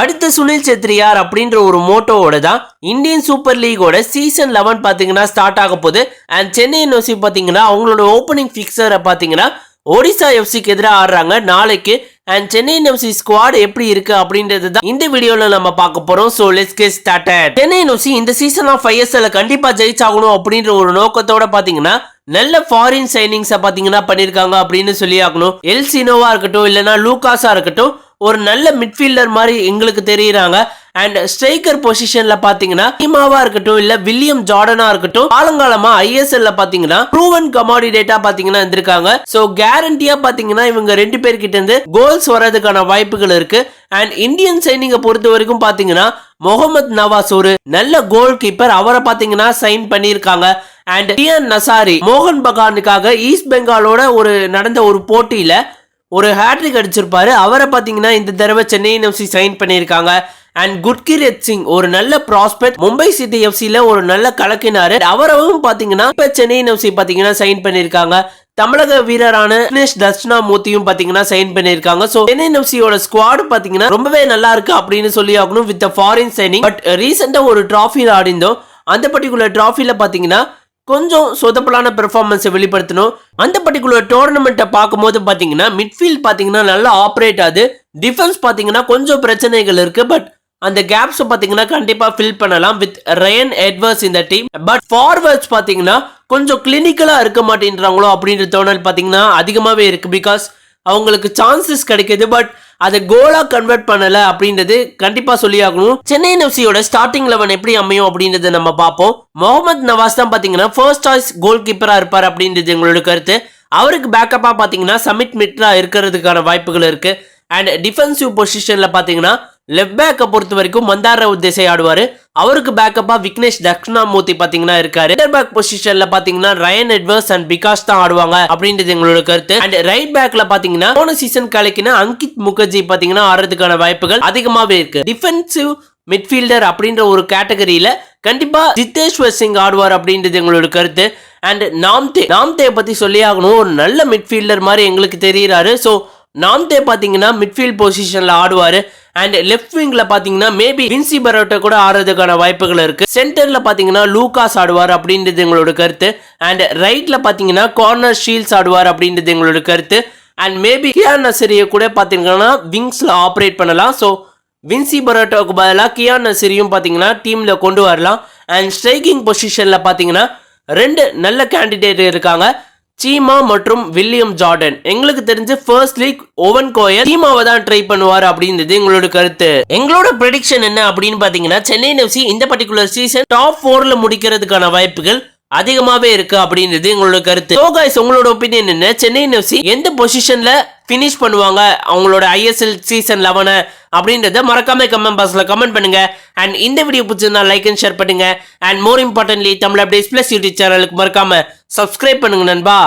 அடுத்த சுனில் செத்ரியார் அப்படின்ற ஒரு மோட்டோவோட தான் இந்தியன் சூப்பர் லீகோட சீசன் லெவன் பார்த்தீங்கன்னா ஸ்டார்ட் ஆக போகுது. அண்ட் சென்னை என்ஓசி பார்த்தீங்கன்னா அவங்களோட ஓப்பனிங் ஃபிக்ஸரை பார்த்தீங்கன்னா ஒடிசா எஃப்சிக்கு எதிராக ஆடுறாங்க நாளைக்கு. அண்ட் சென்னை எஃப்சி ஸ்குவாட் எப்படி இருக்கு அப்படின்றது தான் இந்த வீடியோல நம்ம பார்க்க போறோம். So let's get started Chennai FC இந்த சீசன் ஆஃப் ஐஎஸ்எல் கண்டிப்பா ஜெயிச்சாகணும் அப்படின்ற ஒரு நோக்கத்தோட பாத்தீங்கன்னா நல்ல ஃபாரின் சைனிங்ஸை பார்த்தீங்கன்னா பண்ணியிருக்காங்க அப்படின்னு சொல்லி ஆகணும். எல் சினோவா இருக்கட்டும் இல்லைன்னா லூகாஸா இருக்கட்டும் ஒரு நல்ல மிட்ஃபீல்டர் மாதிரி எங்களுக்கு தெரியுறாங்க. அண்ட் ஸ்ட்ரைக்கர் பொசிஷன்ல பாத்தீங்கன்னா டீமாவா இருக்கட்டும் இல்ல வில்லியம் ஜார்டனா இருக்கட்டும் காலங்காலமா ஐஎஸ்எல்ல பாத்தீங்கன்னா ப்ரூவன் கமாடிடேட்டா பாத்தீங்கன்னா இருந்திருக்காங்க. சோ கேரண்டியா பாத்தீங்கன்னா இவங்க ரெண்டு பேர்கிட்ட இருந்து கோல்ஸ் வர்றதுக்கான வாய்ப்புகள் இருக்கு. அண்ட் இந்தியன் சைனிங்கை பொறுத்த வரைக்கும் பாத்தீங்கன்னா முகமது நவாஸ் ஒரு நல்ல கோல் கீப்பர் அவரை பாத்தீங்கன்னா சைன் பண்ணியிருக்காங்க. அண்ட் டிஎன் நசாரி மோகன் பகானுக்காக ஈஸ்ட் பெங்காலோட ஒரு நடந்த ஒரு போட்டியில ஒரு ஹேட்ரிக் அடிச்சிருப்பாரு. அவரை பார்த்தீங்கன்னா இந்த தடவை சென்னை எஃப்சி சைன் பண்ணியிருக்காங்க. அண்ட் குட்கிரத் சிங் ஒரு நல்ல ப்ராஸ்பெக்ட் மும்பை சிட்டி எஃப்சியில் ஒரு நல்ல கலக்கினாரு. அவரவும் பார்த்தீங்கன்னா இப்போ சென்னை எஃப்சி பார்த்தீங்கன்னா சைன் பண்ணியிருக்காங்க. தமிழக வீரரான தினேஷ் தட்சிணாமூர்த்தியும் பாத்தீங்கன்னா சைன் பண்ணியிருக்காங்க. ஸோ சென்னை எஃப்சியோட ஸ்குவாட் பாத்தீங்கன்னா ரொம்பவே நல்லா இருக்கு அப்படின்னு சொல்லி ஆகணும் வித் ஃபாரின் சைனிங் பட் ரீசெண்டா ஒரு டிராஃபியில் ஆடிந்தோம் அந்த பர்டிகுலர் ட்ராஃபியில் பார்த்தீங்கன்னா கொஞ்சம் சொதப்பலான பெர்ஃபார்மன்ஸை வெளிப்படுத்தணும். அந்த பர்டிகுலர் டோர்னமெண்ட்டை பார்க்கும்போது பார்த்தீங்கன்னா மிட்ஃபீல்ட் பார்த்தீங்கன்னா நல்லா ஆப்ரேட் ஆகுது. டிஃபென்ஸ் பார்த்தீங்கன்னா கொஞ்சம் பிரச்சனைகள் இருக்குது பட் அந்த கேப்ஸை பார்த்தீங்கன்னா கண்டிப்பாக ஃபில் பண்ணலாம் வித் ரயன் எட்வர்ஸ் இந்த டீம் பட் ஃபார்வர்ட்ஸ் பார்த்தீங்கன்னா கொஞ்சம் கிளினிக்கலாக இருக்க மாட்டேன்றாங்களோ அப்படின்ற தோணல் பார்த்தீங்கன்னா அதிகமாகவே இருக்குது பிகாஸ் அவங்களுக்கு சான்சஸ் கிடைக்கிது. பட் அதை கோலா கன்வெர்ட் பண்ணல அப்படின்றது கண்டிப்பா சொல்லியாகணும். சென்னை எஃப்சியோட ஸ்டார்டிங் லெவன் எப்படி அமையும் அப்படின்றத நம்ம பார்ப்போம். முகமது நவாஸ் தான் பாத்தீங்கன்னா ஃபர்ஸ்ட் சாய்ஸ் கோல் கீப்பரா இருப்பார் அப்படின்றது எங்களோட கருத்து. அவருக்கு பேக்கப்பா பாத்தீங்கன்னா சமிட் மிட்ரா இருக்கிறதுக்கான வாய்ப்புகள் இருக்கு. அண்ட் டிஃபென்சிவ் பொசிஷன்ல பாத்தீங்கன்னா லெஃப்ட் பேக்கை பொறுத்த வரைக்கும் மந்தார உத்தேசை ஆடுவாரு. அவருக்கு பேக்கப்பா விக்னேஷ் தக்ஷணாமூர்த்தி பாத்தீங்கன்னா இருக்காரு. சென்டர் பேக் பொசிஷன்ல பாத்தீங்கன்னா ரயன் எட்வர்ஸ் அண்ட் பிகாஸ் தான் ஆடுவாங்க அப்படின்றது எங்களோட கருத்து. அண்ட் ரைட் பேக்ல பாத்தீங்கன்னா போன சீசன் கலைக்குனா அங்கித் முகர்ஜி பாத்தீங்கன்னா ஆடுறதுக்கான வாய்ப்புகள் அதிகமாவே இருக்கு. டிஃபென்சிவ் மிட்ஃபீல்டர் அப்படின்ற ஒரு கேட்டகரியில கண்டிப்பா ஜித்தேஷ்வர் சிங் ஆடுவார் அப்படின்றது எங்களோட கருத்து. அண்ட் நாம்தே நாம்தே பத்தி சொல்லி ஆகணும். ஒரு நல்ல மிட்ஃபீல்டர் மாதிரி எங்களுக்கு தெரியுறாரு. ஸோ நாம்தே பார்த்தீங்கன்னா மிட்ஃபீல்ட் பொசிஷனில் ஆடுவார். அண்ட் லெஃப்ட் விங்கில் பார்த்தீங்கன்னா மேபி வின்சி பரோட்டா கூட ஆடுறதுக்கான வாய்ப்புகள் இருக்கு. சென்டரில் பார்த்தீங்கன்னா லூகாஸ் ஆடுவார் அப்படின்றது எங்களோட கருத்து. அண்ட் ரைட்டில் பார்த்தீங்கன்னா கார்னர் ஷீல்ஸ் ஆடுவார் அப்படின்றது எங்களோட கருத்து. அண்ட் மேபி கியான் நசரியை கூட பார்த்தீங்கன்னா விங்ஸில் ஆப்ரேட் பண்ணலாம். ஸோ வின்சி பரோட்டாவுக்கு பதிலாக கியான் நசரியும் பார்த்தீங்கன்னா டீமில் கொண்டு வரலாம். அண்ட் ஸ்ட்ரைக்கிங் பொசிஷனில் பார்த்தீங்கன்னா ரெண்டு நல்ல கேண்டிடேட் இருக்காங்க. சீமா மற்றும் வில்லியம் ஜார்டன். எங்களுக்கு தெரிஞ்சு ஃபர்ஸ்ட் லீக் ஓவன் கோயர் சீமாவை தான் ட்ரை பண்ணுவார் அப்படின்றது எங்களோட கருத்து. எங்களோட ப்ரெடிக்ஷன் என்ன அப்படின்னு பார்த்தீங்கன்னா சென்னை எஃப்சி இந்த பர்டிகுலர் சீசன் டாப் ஃபோர்ல முடிக்கிறதுக்கான வாய்ப்புகள் அதிகமாவே இருக்கு அப்படின்றது எங்களோட கருத்து. ஸோ கைஸ் உங்களோட ஒப்பீனியன் என்ன? சென்னை எஃப்சி எந்த பொசிஷன்ல ஃபினிஷ் பண்ணுவாங்க? அவங்களோட ஐஎஸ்எல் சீசன் லெவனை அப்படின்றத மறக்காம கமெண்ட் பாக்ஸ்ல கமெண்ட் பண்ணுங்க. அண்ட் இந்த வீடியோ பிடிச்சிருந்தா லைக் அண்ட் ஷேர் பண்ணுங்க. And more importantly Tamil updates plus YouTube சேனலுக்கு மறக்காம சப்ஸ்கிரைப் பண்ணுங்க நண்பா.